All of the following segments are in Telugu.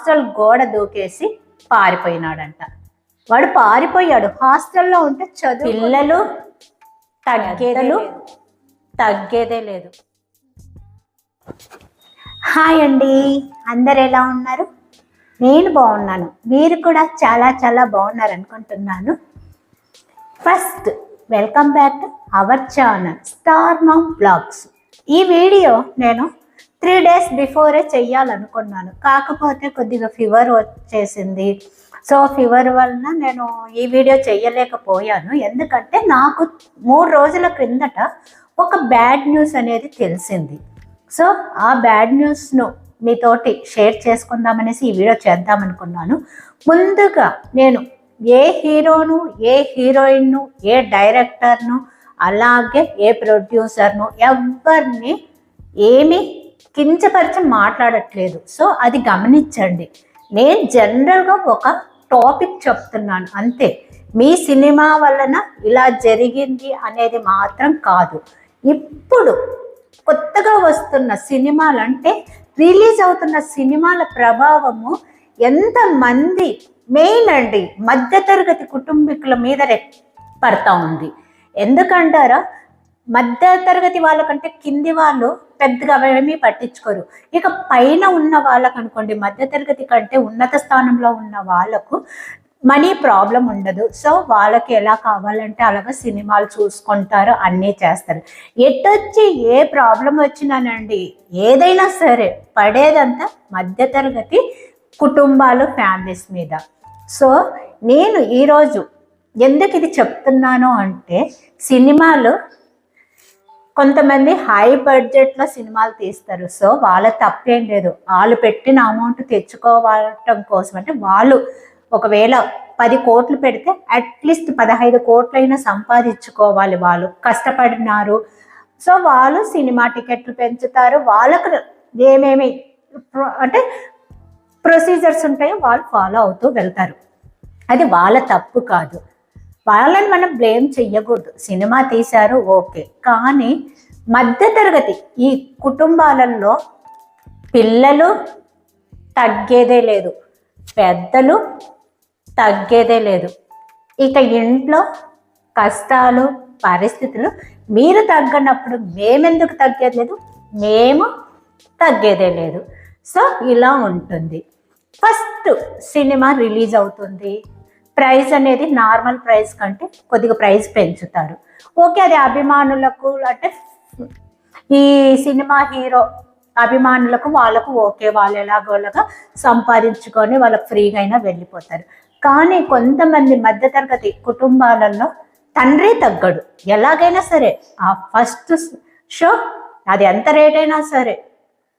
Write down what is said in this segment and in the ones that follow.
హాస్టల్ గోడ దూకేసి పారిపోయినాడంట. వాడు పారిపోయాడు. హాస్టల్లో ఉంటే చదువు పిల్లలు తగ్గేదలు తగ్గేదే లేదు. హాయ్ అండి. అందరు ఎలా ఉన్నారు? నేను బాగున్నాను. మీరు కూడా చాలా చాలా బాగున్నారు అనుకుంటున్నాను. First welcome back our channel star mom blogs. ఈ వీడియో నేను త్రీ డేస్ బిఫోరే చెయ్యాలనుకున్నాను. కాకపోతే కొద్దిగా ఫీవర్ వచ్చేసింది. సో ఫీవర్ వలన నేను ఈ వీడియో చెయ్యలేకపోయాను. ఎందుకంటే నాకు మూడు రోజుల క్రిందట ఒక బ్యాడ్ న్యూస్ అనేది తెలిసింది. సో ఆ బ్యాడ్ న్యూస్ను మీతోటి షేర్ చేసుకుందామనేసి ఈ వీడియో చేద్దామనుకున్నాను. ముందుగా నేను ఏ హీరోను ఏ హీరోయిన్ను ఏ డైరెక్టర్ను అలాగే ఏ ప్రొడ్యూసర్ను ఎవరిని ఏమి కించపరిచి మాట్లాడట్లేదు. సో అది గమనించండి. నేను జనరల్గా ఒక టాపిక్ చెప్తున్నాను. అంతే. మీ సినిమా వలన ఇలా జరిగింది అనేది మాత్రం కాదు. ఇప్పుడు కొత్తగా వస్తున్న సినిమాలు అంటే రిలీజ్ అవుతున్న సినిమాల ప్రభావము ఎంతమంది మెయిన్ అండి మధ్యతరగతి కుటుంబీకుల మీద రె- పడతా ఉంది. ఎందుకంటారా? మధ్య తరగతి వాళ్ళకంటే కింది వాళ్ళు పెద్దగా ఏమీ పట్టించుకోరు. ఇక పైన ఉన్న వాళ్ళకు అనుకోండి మధ్య తరగతి కంటే ఉన్నత స్థానంలో ఉన్న వాళ్ళకు మనీ ప్రాబ్లం ఉండదు. సో వాళ్ళకి ఎలా కావాలంటే అలాగా సినిమాలు చూసుకుంటారు అన్నీ చేస్తారు. ఎటొచ్చి ఏ ప్రాబ్లం వచ్చినానండి ఏదైనా సరే పడేదంతా మధ్యతరగతి కుటుంబాలు ఫ్యామిలీస్ మీద. సో నేను ఈరోజు ఎందుకు ఇది చెప్తున్నాను అంటే సినిమాలు కొంతమంది హై బడ్జెట్లో సినిమాలు తీస్తారు. సో వాళ్ళ తప్పేం లేదు. వాళ్ళు పెట్టిన అమౌంట్ తెచ్చుకోవటం కోసం అంటే వాళ్ళు ఒకవేళ పది కోట్లు పెడితే అట్లీస్ట్ పదహైదు కోట్లైనా సంపాదించుకోవాలి వాళ్ళు. కష్టపడినారు. సో వాళ్ళు సినిమా టికెట్లు పెంచుతారు. వాళ్ళకు ఏమేమి అంటే ప్రొసీజర్స్ ఉంటాయో వాళ్ళు ఫాలో అవుతూ వెళ్తారు. అది వాళ్ళ తప్పు కాదు. వాళ్ళని మనం బ్లేమ్ చెయ్యకూడదు. సినిమా తీశారు ఓకే. కానీ మధ్యతరగతి ఈ కుటుంబాలలో పిల్లలు తగ్గేదే లేదు. పెద్దలు తగ్గేదే లేదు. ఇక ఇంట్లో కష్టాలు పరిస్థితులు మీరు తగ్గనప్పుడు మేమెందుకు తగ్గేది లేదు? మేము తగ్గేదే లేదు. సో ఇలా ఉంటుంది. ఫస్ట్ సినిమా రిలీజ్ అవుతుంది. ప్రైస్ అనేది నార్మల్ ప్రైస్ కంటే కొద్దిగా ప్రైస్ పెంచుతారు. ఓకే అది అభిమానులకు అంటే ఈ సినిమా హీరో అభిమానులకు వాళ్ళకు ఓకే వాళ్ళు ఎలాగోలాగా సంపాదించుకొని వాళ్ళకి ఫ్రీగా అయినా వెళ్ళిపోతారు. కానీ కొంతమంది మధ్యతరగతి కుటుంబాలలో తండ్రి తగ్గడు. ఎలాగైనా సరే ఆ ఫస్ట్ షో అది ఎంత రేట్ అయినా సరే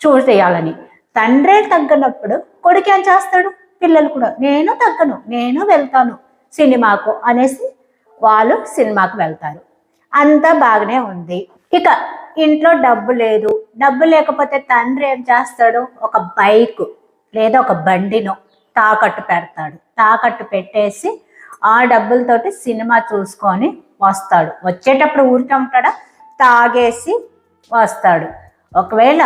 చూసేయాలని తండ్రే తగ్గనప్పుడు కొడుకు ఏం చేస్తాడు? పిల్లలు కూడా నేను తగ్గను నేను వెళ్తాను సినిమాకు అనేసి వాళ్ళు సినిమాకు వెళ్తారు. అంతా బాగానే ఉంది. ఇక ఇంట్లో డబ్బు లేదు. డబ్బు లేకపోతే తండ్రి ఏం చేస్తాడు? ఒక బైక్ లేదా ఒక బండినో తాకట్టు పెడతాడు. తాకట్టు పెట్టేసి ఆ డబ్బులతోటి సినిమా చూసుకొని వస్తాడు. వచ్చేటప్పుడు ఊరికే ఉంటాడా? తాగేసి వస్తాడు. ఒకవేళ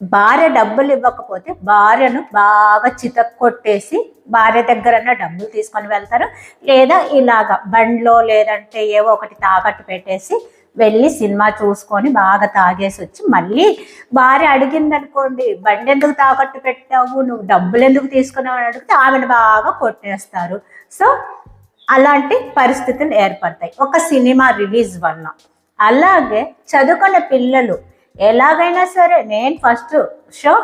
భార్య డబ్బులు ఇవ్వకపోతే భార్యను బాగా చితక్కొట్టేసి భార్య దగ్గరన్న డబ్బులు తీసుకొని వెళ్తారు. లేదా ఇలాగ బండ్లో లేదంటే ఏవో ఒకటి తాకట్టు పెట్టేసి వెళ్ళి సినిమా చూసుకొని బాగా తాగేసి వచ్చి మళ్ళీ భార్య అడిగిందనుకోండి బండి ఎందుకు తాకట్టు పెట్టావు? నువ్వు డబ్బులు ఎందుకు తీసుకున్నావు? అని అడిగితే ఆమెను బాగా కొట్టేస్తారు. సో అలాంటి పరిస్థితులు ఏర్పడతాయి. ఒక సినిమా రిలీజ్ వల్ల. అలాగే చదువుకున్న పిల్లలు ఎలాగైనా సరే నేను ఫస్ట్ షో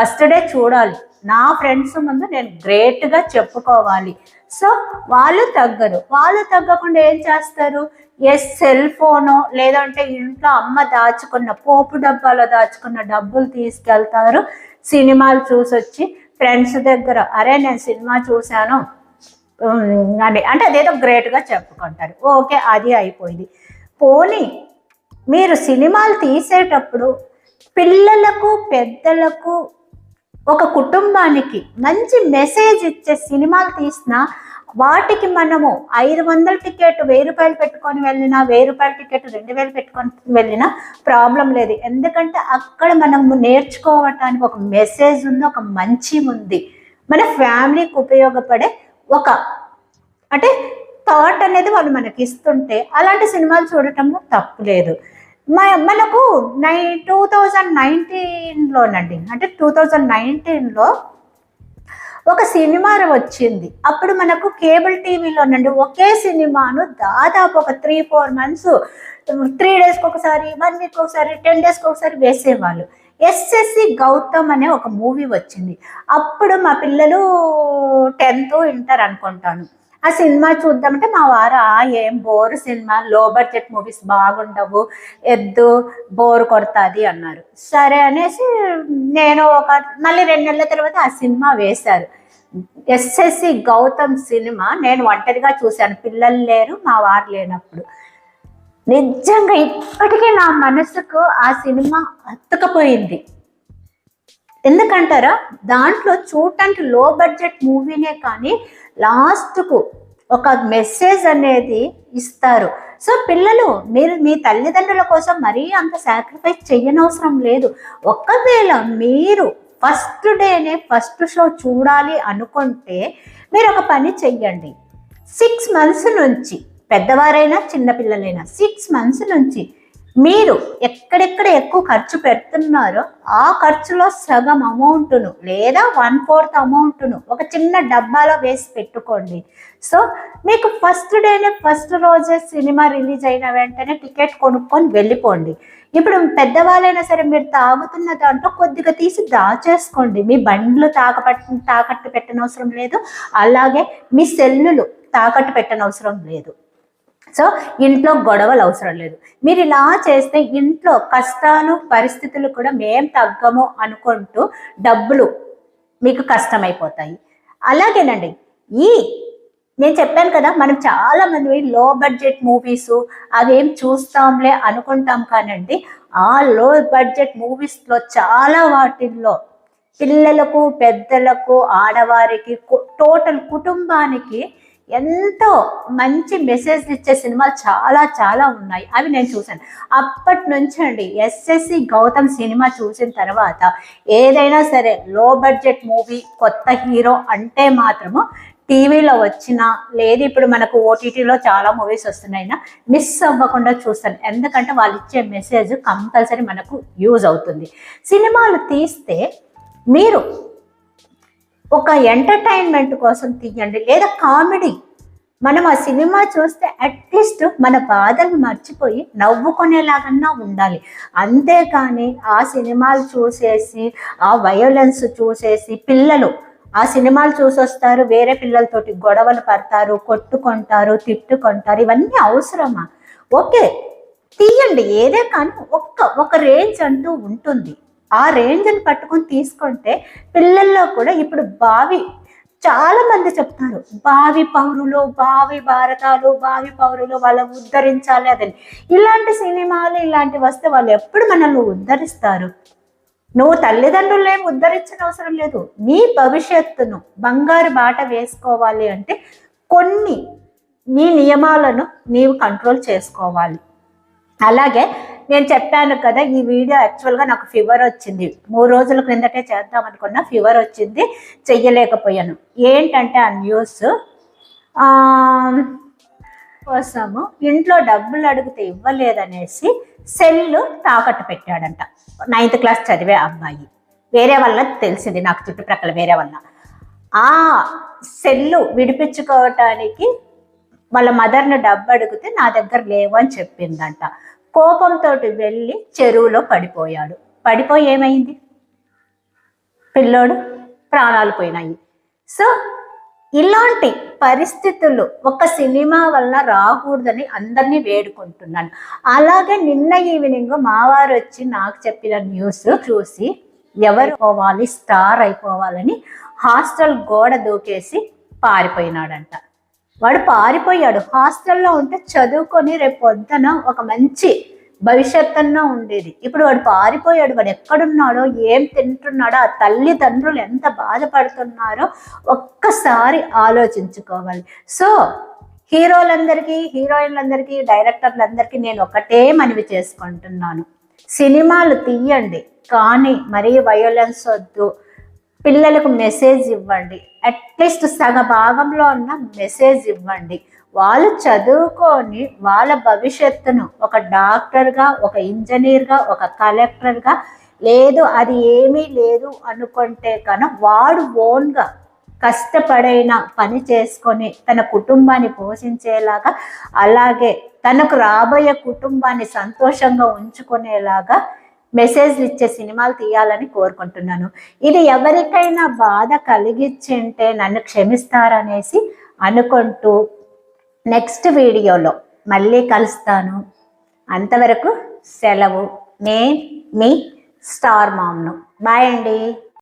ఫస్ట్ డే చూడాలి. నా ఫ్రెండ్స్ ముందు నేను గ్రేట్గా చెప్పుకోవాలి. సో వాళ్ళు తగ్గరు. వాళ్ళు తగ్గకుండా ఏం చేస్తారు? ఎస్ సెల్ ఫోను లేదంటే ఇంట్లో అమ్మ దాచుకున్న పోపు డబ్బాలో దాచుకున్న డబ్బులు తీసుకెళ్తారు. సినిమాలు చూసొచ్చి ఫ్రెండ్స్ దగ్గర అరే నేను సినిమా చూశాను. ఉమ్, అని. అంటే అదేదో గ్రేట్గా చెప్పుకుంటారు. ఓకే అది అయిపోయింది. పోనీ మీరు సినిమాలు తీసేటప్పుడు పిల్లలకు పెద్దలకు ఒక కుటుంబానికి మంచి మెసేజ్ ఇచ్చే సినిమాలు తీసిన వాటికి మనము ఐదు వందల టికెట్ వెయ్యి రూపాయలు పెట్టుకొని వెళ్ళినా వెయ్యి రూపాయల టికెట్ రెండు వేలు పెట్టుకొని వెళ్ళినా ప్రాబ్లం లేదు. ఎందుకంటే అక్కడ మనము నేర్చుకోవటానికి ఒక మెసేజ్ ఉంది ఒక మంచి ఉంది. మన ఫ్యామిలీకి ఉపయోగపడే ఒక అంటే థాట్ అనేది వాళ్ళు మనకి ఇస్తుంటే అలాంటి సినిమాలు చూడటంలో తప్పు లేదు. మనకు నై టూ థౌజండ్ నైన్టీన్లోనండి అంటే టూ థౌజండ్ నైన్టీన్లో ఒక సినిమా వచ్చింది. అప్పుడు మనకు కేబుల్ టీవీలోనండి ఒకే సినిమాను దాదాపు ఒక త్రీ ఫోర్ మంత్స్ త్రీ డేస్కి ఒకసారి వన్ వీక్ ఒకసారి టెన్ డేస్కి ఒకసారి వేసేవాళ్ళు. ఎస్ఎస్సి గౌతమ్ అనే ఒక మూవీ వచ్చింది. అప్పుడు మా పిల్లలు టెన్త్ ఇంటర్ అనుకుంటాను. ఆ సినిమా చూద్దామంటే మా వారు "ఆ, ఏం bore cinema low budget movies బాగుండవు ఎద్దు బోర్ కొడుతుంది అన్నారు. సరే అనేసి నేను ఒక మళ్ళీ రెండు నెలల తర్వాత ఆ సినిమా వేశారు. ఎస్ఎస్సి గౌతమ్ సినిమా నేను ఒంటరిగా చూశాను పిల్లలు లేరు మా వారు లేనప్పుడు. నిజంగా ఇప్పటికీ నా మనసుకు ఆ సినిమా అతుకపోయింది. ఎందుకంటారా? దాంట్లో చూడటానికి లో బడ్జెట్ మూవీనే కానీ లాస్ట్కు ఒక మెసేజ్ అనేది ఇస్తారు. సో పిల్లలు మీరు మీ తల్లిదండ్రుల కోసం మరీ అంత సాక్రిఫైస్ చేయనవసరం లేదు. ఒకవేళ మీరు ఫస్ట్ డేనే ఫస్ట్ షో చూడాలి అనుకుంటే మీరు ఒక పని చెయ్యండి. సిక్స్ మంత్స్ నుంచి పెద్దవారైనా చిన్నపిల్లలైనా సిక్స్ మంత్స్ నుంచి మీరు ఎక్కడెక్కడ ఎక్కువ ఖర్చు పెడుతున్నారో ఆ ఖర్చులో సగం అమౌంట్ను లేదా వన్ ఫోర్త్ అమౌంట్ను ఒక చిన్న డబ్బాలో వేసి పెట్టుకోండి. సో మీకు ఫస్ట్ డేనే ఫస్ట్ రోజే సినిమా రిలీజ్ అయిన వెంటనే టికెట్ కొనుక్కొని వెళ్ళిపోండి. ఇప్పుడు పెద్దవాళ్ళైనా సరే మీరు తాగుతున్న దాంట్లో కొద్దిగా తీసి దాచేసుకోండి. మీ బండ్లు తాకపట్ తాకట్టు పెట్టనవసరం లేదు. అలాగే మీ సెల్లులు తాకట్టు పెట్టనవసరం లేదు. సో ఇంట్లో గొడవలు అవసరం లేదు. మీరు ఇలా చేస్తే ఇంట్లో కష్టాలు పరిస్థితులు కూడా మేం తగ్గము అనుకుంటూ డబ్బులు మీకు కష్టమైపోతాయి. అలాగేనండి. ఈ నేను చెప్పాను కదా మనం చాలా మంది లో బడ్జెట్ మూవీస్ అవేం చూస్తాంలే అనుకుంటాం కానండి ఆ లో బడ్జెట్ మూవీస్లో చాలా వాటిల్లో పిల్లలకు పెద్దలకు ఆడవారికి టోటల్ కుటుంబానికి ఎంతో మంచి మెసేజ్ ఇచ్చే సినిమాలు చాలా చాలా ఉన్నాయి. అవి నేను చూశాను. అప్పటి నుంచి అండి ఎస్ఎస్సి గౌతమ్ సినిమా చూసిన తర్వాత ఏదైనా సరే లో బడ్జెట్ మూవీ కొత్త హీరో అంటే మాత్రము టీవీలో వచ్చినా లేదు ఇప్పుడు మనకు ఓటీటీలో చాలా మూవీస్ వస్తున్నాయినా మిస్ అవ్వకుండా చూస్తాను. ఎందుకంటే వాళ్ళు ఇచ్చే మెసేజ్ కంపల్సరీ మనకు యూజ్ అవుతుంది. సినిమాలు తీస్తే మీరు ఒక ఎంటర్టైన్మెంట్ కోసం తీయండి లేదా కామెడీ మనం ఆ సినిమా చూస్తే అట్లీస్ట్ మన బాధలు మర్చిపోయి నవ్వుకునేలాగన్నా ఉండాలి. అంతేకాని ఆ సినిమాలు చూసేసి ఆ వయోలెన్స్ చూసేసి పిల్లలు ఆ సినిమాలు చూసొస్తారు వేరే పిల్లలతోటి గొడవలు పడతారు కొట్టుకుంటారు తిట్టుకుంటారు ఇవన్నీ అవసరమా? ఓకే తీయండి ఏదే కానీ ఒక్క ఒక రేంజ్ అంటూ ఉంటుంది. ఆ రేంజ్ని పట్టుకొని తీసుకుంటే పిల్లల్లో కూడా ఇప్పుడు బావి చాలా మంది చెప్తారు బావి పౌరులు బావి భారతాలు బావి పౌరులు వాళ్ళని ఉద్ధరించాలి అదని. ఇలాంటి సినిమాలు ఇలాంటివి వస్తే వాళ్ళు ఎప్పుడు మనల్ని ఉద్ధరిస్తారు? నువ్వు తల్లిదండ్రులు ఏమి ఉద్ధరించిన అవసరం లేదు. నీ భవిష్యత్తును బంగారు బాట వేసుకోవాలి అంటే కొన్ని నీ నియమాలను నీవు కంట్రోల్ చేసుకోవాలి. అలాగే నేను చెప్పాను కదా ఈ వీడియో యాక్చువల్గా నాకు ఫీవర్ వచ్చింది. మూడు రోజుల క్రిందటే చేద్దాం అనుకున్నా ఫీవర్ వచ్చింది చెయ్యలేకపోయాను. ఏంటంటే ఆ న్యూస్ కోసము ఇంట్లో డబ్బులు అడిగితే ఇవ్వలేదనేసి సెల్ తాకట్టు పెట్టాడంట. నైన్త్ క్లాస్ చదివే అబ్బాయి. వేరే వల్ల తెలిసింది నాకు చుట్టుప్రక్కల వేరే వల్ల ఆ సెల్లు విడిపించుకోవటానికి వాళ్ళ మదర్ని డబ్బు అడిగితే నా దగ్గర లేవు అని చెప్పిందంట. కోపంతో వెళ్ళి చెరువులో పడిపోయాడు. పడిపోయి ఏమైంది? పిల్లోడు ప్రాణాలు పోయినాయి. సో ఇలాంటి పరిస్థితులు ఒక సినిమా వల్ల రాకూడదని అందరినీ వేడుకుంటున్నాను. అలాగే నిన్న ఈవినింగ్ మావారు వచ్చి నాకు చెప్పిన న్యూస్ చూసి ఎవరు పోవాలి స్టార్ అయిపోవాలని హాస్టల్ గోడ దూకేసి పారిపోయినాడంట. వాడు పారిపోయాడు. హాస్టల్లో ఉంటే చదువుకొని రేపు పొద్దున ఒక మంచి భవిష్యత్తులో ఉండేది. ఇప్పుడు వాడు పారిపోయాడు. వాడు ఎక్కడున్నాడో ఏం తింటున్నాడో ఆ తల్లిదండ్రులు ఎంత బాధపడుతున్నారో ఒక్కసారి ఆలోచించుకోవాలి. సో హీరోలందరికీ హీరోయిన్లందరికీ డైరెక్టర్లందరికీ నేను ఒకటే మనవి చేసుకుంటున్నాను. సినిమాలు తీయండి. కానీ మరీ వయోలెన్స్ వద్దు. పిల్లలకు మెసేజ్ ఇవ్వండి. అట్లీస్ట్ సగ భాగంలో ఉన్న మెసేజ్ ఇవ్వండి. వాళ్ళు చదువుకొని వాళ్ళ భవిష్యత్తును ఒక డాక్టర్గా ఒక ఇంజనీర్గా ఒక కలెక్టర్గా లేదు అది ఏమీ లేదు అనుకుంటే కనుక వాడు ఓన్గా కష్టపడైన పని చేసుకొని తన కుటుంబాన్ని పోషించేలాగా అలాగే తనకు రాబోయే కుటుంబాన్ని సంతోషంగా ఉంచుకునేలాగా మెసేజ్లు ఇచ్చే సినిమాలు తీయాలని కోరుకుంటున్నాను. ఇది ఎవరికైనా బాధ కలిగించింటే నన్ను క్షమిస్తారనేసి అనుకుంటూ నెక్స్ట్ వీడియోలో మళ్ళీ కలుస్తాను. అంతవరకు సెలవు. నే మీ స్టార్ మామ్ను. బాయ్ అండి.